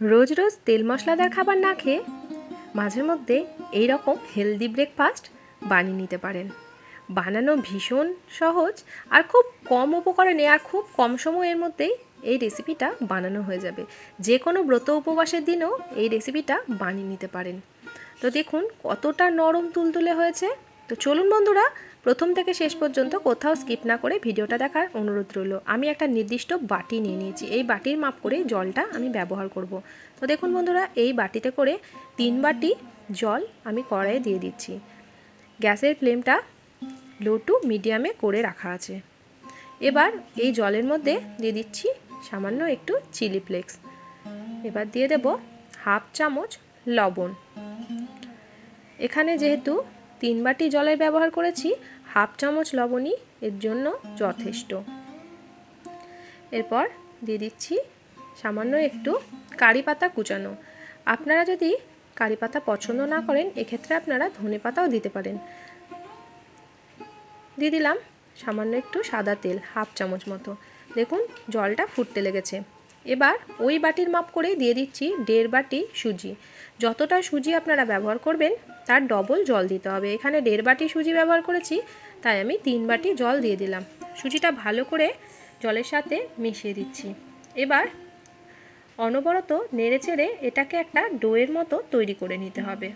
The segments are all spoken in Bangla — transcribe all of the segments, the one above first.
রোজ রোজ তেল মশলাদার খাবার না খেয়ে মাঝে মধ্যে এই রকম হেলদি ব্রেকফাস্ট বানিয়ে নিতে পারেন। বানানো ভীষণ সহজ আর খুব কম উপকরণে আর খুব কম সময়ের মধ্যেই এই রেসিপিটা বানানো হয়ে যাবে। যে কোনো ব্রত উপবাসের দিনও এই রেসিপিটা বানিয়ে নিতে পারেন। তো দেখুন কতটা নরম তুলতুলে হয়েছে। তো চলুন বন্ধুরা প্রথম থেকে শেষ পর্যন্ত কোথাও স্কিপ না করে ভিডিওটা দেখার অনুরোধ রইল। আমি একটা নির্দিষ্ট বাটি নিয়ে নিয়েছি। এই বাটির মাপ করে জলটা আমি ব্যবহার করব। তো দেখুন বন্ধুরা, এই বাটিতে করে তিন বাটি জল আমি কড়াইয়ে দিয়ে দিচ্ছি। গ্যাসের ফ্লেমটা লো টু মিডিয়ামে করে রাখা আছে। এবার এই জলের মধ্যে দিয়ে দিচ্ছি সামান্য একটু চিলি ফ্লেক্স। এবার দিয়ে দেব হাফ চামচ লবণ। এখানে যেহেতু তিন বাটি জলের ব্যবহার করেছি হাফ চামচ লবণই এর জন্য যথেষ্ট। এরপর দিয়ে দিচ্ছি সামান্য একটু কারি পাতা কুচানো। আপনারা যদি কারি পাতা পছন্দ না করেন, এক্ষেত্রে আপনারা ধনে পাতাও দিতে পারেন। দিয়ে দিলাম সামান্য একটু সাদা তেল, হাফ চামচ মতো। দেখুন, জলটা ফুটতে লেগেছে। এবার ওই বাটির মাপ করে দিয়ে দিচ্ছি দেড় বাটি সুজি। যতটা সুজি আপনারা ব্যবহার করবেন, তার ডবল জল দিতে হবে। এখানে দেড় বাটি সুজি ব্যবহার করেছি, তাই আমি তিন বাটি জল দিয়ে দিলাম। সুজিটা ভালো করে জলের সাথে মিশিয়ে দিচ্ছি। এবার অনবরত নেড়ে চেড়ে এটাকে একটা ডোয়ের মতো তৈরি করে নিতে হবে।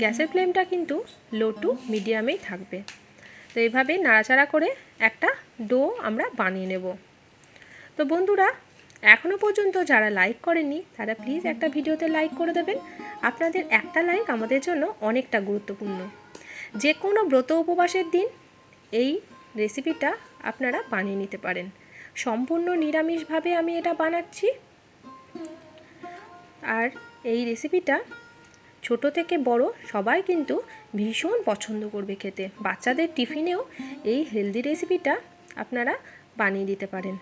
গ্যাসের ফ্লেমটা কিন্তু লো টু মিডিয়ামেই থাকবে। তো এইভাবে নাড়াচাড়া করে একটা ডো আমরা বানিয়ে নেব। তো বন্ধুরা এখনও পর্যন্ত যারা লাইক করেনি তারা প্লিজ একটা ভিডিওতে লাইক করে দেবেন। আপনাদের একটা লাইক আমাদের জন্য অনেকটা গুরুত্বপূর্ণ। যে কোনো ব্রত উপবাসের দিন এই রেসিপিটা আপনারা বানিয়ে নিতে পারেন। সম্পূর্ণ নিরামিষভাবে আমি এটা বানাচ্ছি। আর এই রেসিপিটা ছোট থেকে বড় সবাই কিন্তু ভীষণ পছন্দ করবে খেতে। বাচ্চাদের টিফিনেও এই হেলদি রেসিপিটা আপনারা বানিয়ে দিতে পারেন।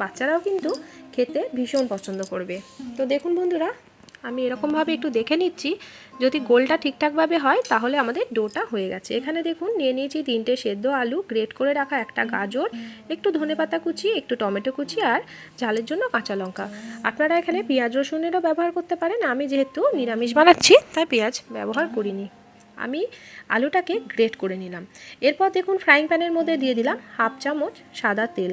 বাচ্চারাও কিন্তু খেতে ভীষণ পছন্দ করবে। তো দেখুন বন্ধুরা, আমি এরকমভাবে একটু দেখে নিচ্ছি। যদি গোলটা ঠিকঠাকভাবে হয়, তাহলে আমাদের ডোটা হয়ে গেছে। এখানে দেখুন, নিয়ে নিয়েছি তিনটে সেদ্ধ আলু, গ্রেট করে রাখা একটা গাজর, একটু ধনেপাতা কুচি, একটু টমেটো কুচি আর ঝালের জন্য কাঁচা লঙ্কা। আপনারা এখানে পেঁয়াজ, রসুনেরও ব্যবহার করতে পারেন। আমি যেহেতু নিরামিষ বানাচ্ছি, তাই পেঁয়াজ ব্যবহার করিনি। আমি আলুটাকে গ্রেট করে নিলাম। এরপর দেখুন, ফ্রাইং প্যানের মধ্যে দিয়ে দিলাম হাফ চামচ সাদা তেল।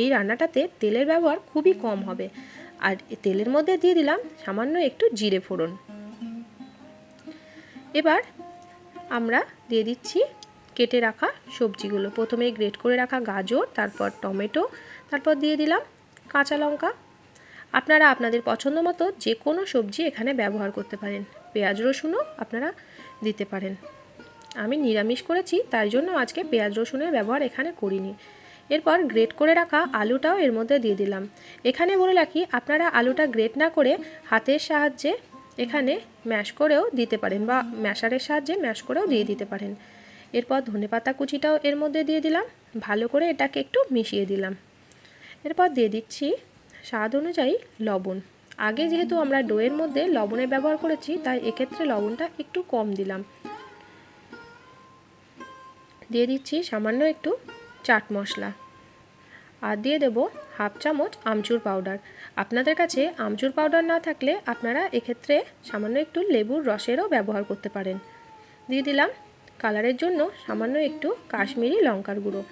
এই রান্নাটাতে তেলের ব্যবহার খুবই কম হবে। আর তেলের মধ্যে দিয়ে দিলাম সামান্য একটু জিরে ফোড়ন। এবার আমরা দিয়ে দিচ্ছি কেটে রাখা সবজিগুলো। প্রথমে গ্রেট করে রাখা গাজর, তারপর টমেটো, তারপর দিয়ে দিলাম কাঁচা লঙ্কা। আপনারা আপনাদের পছন্দ মতো যে কোনো সবজি এখানে ব্যবহার করতে পারেন। পেঁয়াজ রসুনও আপনারা দিতে পারেন। আমি নিরামিষ করেছি, তাই জন্য আজকে পেঁয়াজ রসুনের ব্যবহার এখানে করিনি। এরপর গ্রেট করে রাখা আলুটাও এর মধ্যে দিয়ে দিলাম। এখানে বলে রাখি, আপনারা আলুটা গ্রেট না করে হাতের সাহায্যে এখানে ম্যাশ করেও দিতে পারেন বা ম্যাশারের সাহায্যে ম্যাশ করেও দিয়ে দিতে পারেন। এরপর ধনেপাতা কুচিটাও এর মধ্যে দিয়ে দিলাম। ভালো করে এটাকে একটু মিশিয়ে দিলাম। এরপর দিয়ে দিচ্ছি স্বাদ অনুযায়ী লবণ। আগে যেহেতু আমরা ডোয়ের মধ্যে লবণের ব্যবহার করেছি, তাই এক্ষেত্রে লবণটা একটু কম দিলাম। দিয়ে দিচ্ছি সামান্য একটু চাট মশলা। আর দিয়ে দেব হাফ চামচ আমচুর পাউডার। আপনাদের কাছে আমচুর পাউডার না থাকলে আপনারা এক্ষেত্রে সামান্য একটু লেবুর রসেরও ব্যবহার করতে পারেন। দিয়ে দিলাম কালারের জন্য সামান্য একটু কাশ্মীরি লঙ্কার গুঁড়ো।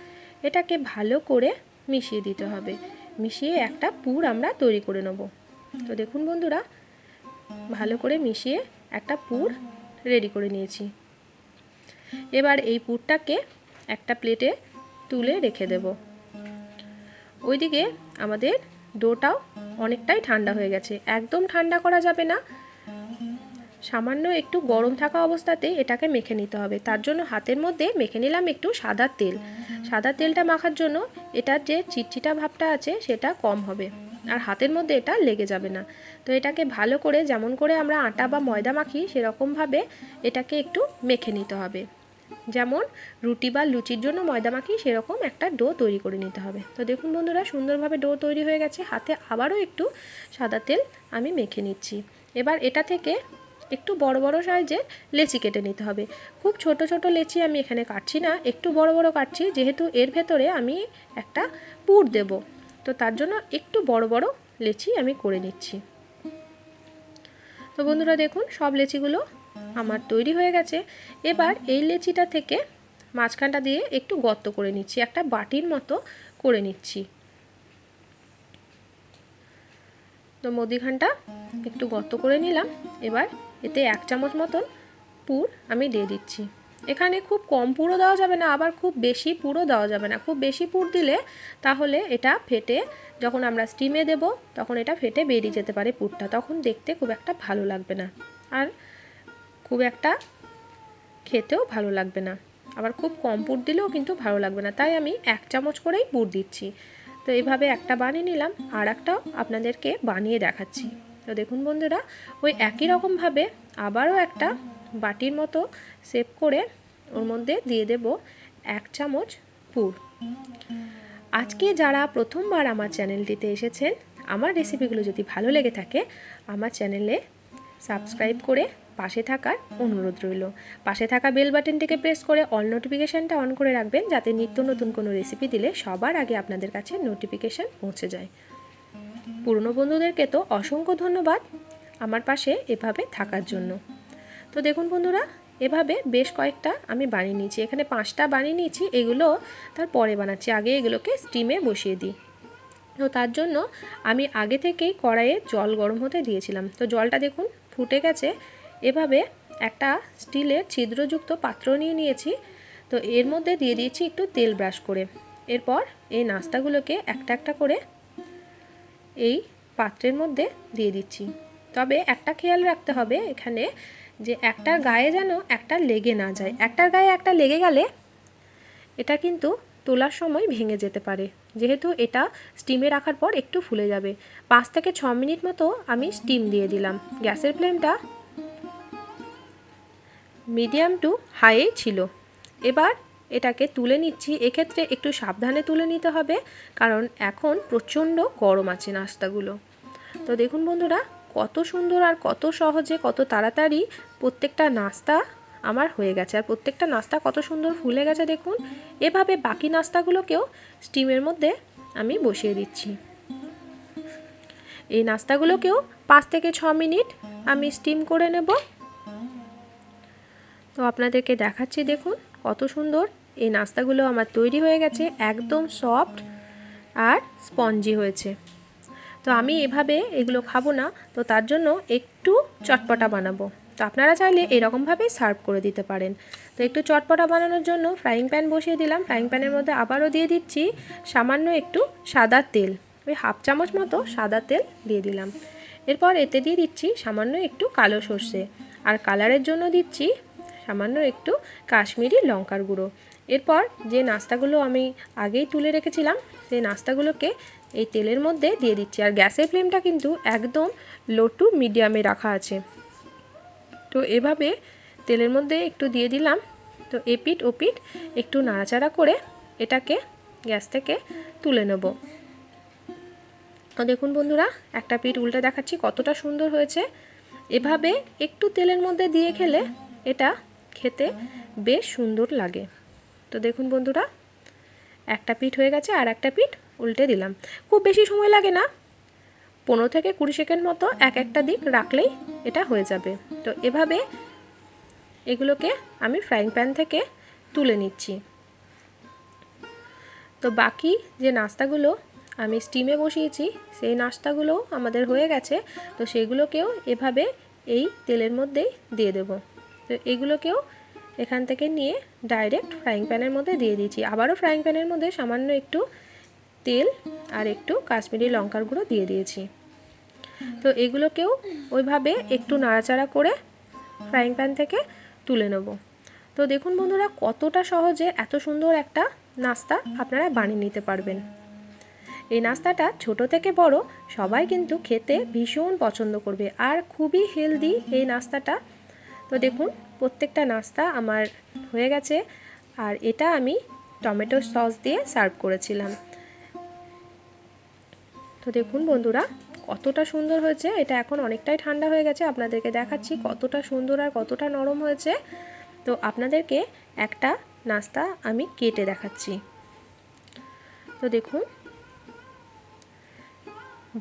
এটাকে ভালো করে মিশিয়ে দিতে হবে। মিশিয়ে একটা পুর আমরা তৈরি করে নেব। তো দেখুন বন্ধুরা, ভালো করে মিশিয়ে একটা পুর রেডি করে নিয়েছি। এবার এই পুরটাকে একটা প্লেটে তুলে রেখে দেব। ওইদিকে আমাদের ডোটাও অনেকটাই ঠান্ডা হয়ে গেছে। একদম ঠান্ডা করা যাবে না। সামান্য একটু গরম থাকা অবস্থাতে এটাকে মেখে নিতে হবে। তার জন্য হাতের মধ্যে মেখে নিলাম একটু সাদা তেল। সাদা তেলটা মাখার জন্য এটার যে চিটচিটা ভাবটা আছে সেটা কম হবে। আর হাতের মধ্যে এটা লেগে যাবে না। তো এটাকে ভালো করে যেমন করে আমরা আটা বা ময়দা মাখি সেরকমভাবে এটাকে একটু মেখে নিতে হবে। যেমন রুটি বা লুচির জন্য ময়দা মাখি সেরকম একটা ডো তৈরি করে নিতে হবে। তো দেখুন বন্ধুরা, সুন্দরভাবে ডো তৈরি হয়ে গেছে। হাতে আবারও একটু সাদা তেল আমি মেখে নিচ্ছি। এবার এটা থেকে একটু বড় বড় সাইজের লেচি কেটে নিতে হবে। খুব ছোট ছোট লেচি আমি এখানে কাটছি না, একটু বড় বড় কাটছি, যেহেতু এর ভেতরে আমি একটা পুর দেব। তো তার জন্য একটু বড় বড় লেচি আমি করে নিচ্ছি। তো বন্ধুরা দেখুন, সব লেচিগুলো আমার তৈরি হয়ে গেছে। এবার এই লেচিটা থেকে মাঝখানটা দিয়ে একটু গর্ত করে নিচ্ছি, একটা বাটির মতো করে নিচ্ছি। তো মদিখানটা একটু গর্ত করে নিলাম। এবার এতে এক চামচ মতন পুর আমি দিয়ে দিচ্ছি। এখানে খুব কম পুরো দেওয়া যাবে না, আবার খুব বেশি পুরো দেওয়া যাবে না। খুব বেশি পুর দিলে তাহলে এটা ফেটে যখন আমরা স্টিমে দেব, তখন এটা ফেটে বেরিয়ে যেতে পারে পুরটা। তখন দেখতে খুব একটা ভালো লাগবে না। আর খুব একটা খেতেও ভালো লাগবে না। আবার খুব কম পুর দিলেও কিন্তু ভালো লাগবে না। তাই আমি এক চামচ করেই পুর দিচ্ছি। তো এইভাবে একটা বানিয়ে নিলাম আর একটাও আপনাদেরকে বানিয়ে দেখাচ্ছি। তো দেখুন বন্ধুরা, ওই একই রকমভাবে আবারও একটা বাটির মতো সেভ করে ওর মধ্যে দিয়ে দেব এক চামচ পুর। আজকে যারা প্রথমবার আমার চ্যানেলটিতে এসেছেন, আমার রেসিপিগুলো যদি ভালো লেগে থাকে, আমার চ্যানেলে সাবস্ক্রাইব করে পাশে থাকার অনুরোধ রইল। পাশে থাকা বেল বাটনটিকে প্রেস করে অল নোটিফিকেশানটা অন করে রাখবেন যাতে নিত্য নতুন কোনো রেসিপি দিলে সবার আগে আপনাদের কাছে নোটিফিকেশান পৌঁছে যায়। পুরনো বন্ধুদেরকে তো অসংখ্য ধন্যবাদ আমার পাশে এভাবে থাকার জন্য। তো দেখুন বন্ধুরা, এভাবে বেশ কয়েকটা আমি বানিয়ে নিয়েছি। এখানে পাঁচটা বানিয়ে নিয়েছি, এগুলো তার পরে বানাচ্ছি। আগে এগুলোকে স্টিমে বসিয়ে দিই। তো তার জন্য আমি আগে থেকেই কড়াইয়ে জল গরম হতে দিয়েছিলাম। তো জলটা দেখুন ফুটে গেছে। এভাবে একটা স্টিলের ছিদ্রযুক্ত পাত্র নিয়ে নিয়েছি। তো এর মধ্যে দিয়ে দিয়েছি একটু তেল ব্রাশ করে। এরপর এই নাস্তাগুলোকে একটা একটা করে এই পাত্রের মধ্যে দিয়ে দিচ্ছি। তবে একটা খেয়াল রাখতে হবে এখানে যে একটার গায়ে যেন একটা লেগে না যায়। একটার গায়ে একটা লেগে গেলে এটা কিন্তু তোলার সময় ভেঙে যেতে পারে। যেহেতু এটা স্টিমে রাখার পর একটু ফুলে যাবে। পাঁচ থেকে ছ মিনিট মতো আমি স্টিম দিয়ে দিলাম। গ্যাসের ফ্লেমটা মিডিয়াম টু হাইয়ে ছিল। এবার এটাকে তুলে নিচ্ছি। এক্ষেত্রে একটু সাবধানে তুলে নিতে হবে, কারণ এখন প্রচণ্ড গরম আছে নাস্তাগুলো। তো দেখুন বন্ধুরা, কত সুন্দর আর কত সহজে, কত তাড়াতাড়ি প্রত্যেকটা নাস্তা আমার হয়ে গেছে। আর প্রত্যেকটা নাস্তা কত সুন্দর ফুলে গেছে দেখুন। এভাবে বাকি নাস্তাগুলোকেও স্টিমের মধ্যে আমি বসিয়ে দিচ্ছি। এই নাস্তাগুলোকেও পাঁচ থেকে ছ মিনিট আমি স্টিম করে নেব। তো আপনাদেরকে দেখাচ্ছি দেখুন, কত সুন্দর। এই নাস্তাগুলো আমার তৈরি হয়ে গেছে, একদম সফট আর স্পঞ্জি হয়েছে। তো আমি এভাবে এগুলো খাব না, তো তার জন্য একটু চটপটা বানাবো। তো আপনারা চাইলে এরকমভাবে সার্ভ করে দিতে পারেন। তো একটু চটপটা বানানোর জন্য ফ্রাইং প্যান বসিয়ে দিলাম। ফ্রাইং প্যানের মধ্যে আবারও দিয়ে দিচ্ছি সামান্য একটু সাদা তেল। ওই হাফ চামচ মতো সাদা তেল দিয়ে দিলাম। এরপর এতে দিয়ে দিচ্ছি সামান্য একটু কালো সর্ষে। আর কালারের জন্য দিচ্ছি সামান্য একটু কাশ্মীরি লঙ্কার গুঁড়ো। এরপর যে নাস্তাগুলো আমি আগেই তুলে রেখেছিলাম, সেই নাস্তাগুলোকে এই তেলের মধ্যে দিয়ে দিচ্ছি। আর গ্যাসের ফ্লেমটা কিন্তু একদম লো টু মিডিয়ামে রাখা আছে। তো এভাবে তেলের মধ্যে একটু দিয়ে দিলাম। তো এপিট ওপিট একটু নাড়াচাড়া করে এটাকে গ্যাস থেকে তুলে নেব। তো দেখুন বন্ধুরা, একটা পিঠ উল্টে দেখাচ্ছি কতটা সুন্দর হয়েছে। এভাবে একটু তেলের মধ্যে দিয়ে খেলে এটা খেতে বেশ সুন্দর লাগে। তো দেখুন বন্ধুরা, একটা পিঠ হয়ে গেছে আর একটা পিঠ উল্টে দিলাম। খুব বেশি সময় লাগে না, পনেরো থেকে কুড়ি সেকেন্ড মতো এক একটা দিক রাখলেই এটা হয়ে যাবে। তো এভাবে এগুলোকে আমি ফ্রাইং প্যান থেকে তুলে নিচ্ছি। তো বাকি যে নাস্তাগুলো আমি স্টিমে বসিয়েছি, সেই নাস্তাগুলো আমাদের হয়ে গেছে। তো সেগুলোকেও এভাবে এই তেলের মধ্যেই দিয়ে দেব। তো এগুলোকেও এখান থেকে নিয়ে ডাইরেক্ট ফ্রাইং প্যানের মধ্যে দিয়ে দিয়েছি। আবারও ফ্রাইং প্যানের মধ্যে সামান্য একটু তেল আর একটু কাশ্মীরি লঙ্কার গুঁড়ো দিয়ে দিয়েছি। তো এগুলোকেও ওইভাবে একটু নাড়াচাড়া করে ফ্রাইং প্যান থেকে তুলে নেব। তো দেখুন বন্ধুরা, কতটা সহজে এত সুন্দর একটা নাস্তা আপনারা বানিয়ে নিতে পারবেন। এই নাস্তাটা ছোট থেকে বড় সবাই কিন্তু খেতে ভীষণ পছন্দ করবে। আর খুবই হেলদি এই নাস্তাটা তো দেখুন, প্রত্যেকটা নাস্তা আমার হয়ে গেছে আর এটা আমি টমেটো সস দিয়ে সার্ভ করেছিলাম। তো দেখুন বন্ধুরা, কতটা সুন্দর হয়েছে। এটা এখন অনেকটাই ঠান্ডা হয়ে গেছে। আপনাদেরকে দেখাচ্ছি কতটা সুন্দর আর কতটা নরম হয়েছে। তো আপনাদেরকে একটা নাস্তা আমি কেটে দেখাচ্ছি। তো দেখুন,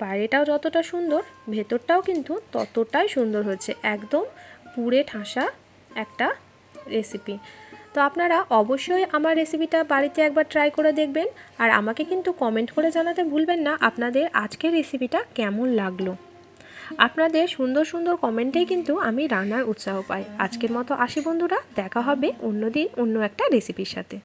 বাইরেটাও যতটা সুন্দর, ভেতরটাও কিন্তু ততটাই সুন্দর হয়েছে। একদম পুড়ে ঠাসা একটা রেসিপি তো আপনারা অবশ্যই আমার রেসিপিটা বাড়িতে একবার ট্রাই করে দেখবেন আর আমাকে কিন্তু কমেন্ট করে জানাতে ভুলবেন না আপনাদের আজকের রেসিপিটা কেমন লাগল। আপনাদের সুন্দর সুন্দর কমেন্টেই কিন্তু আমি রান্নার উৎসাহ পাই। আজকের মতো আসি বন্ধুরা, দেখা হবে অন্যদিন অন্য একটা রেসিপির সাথে।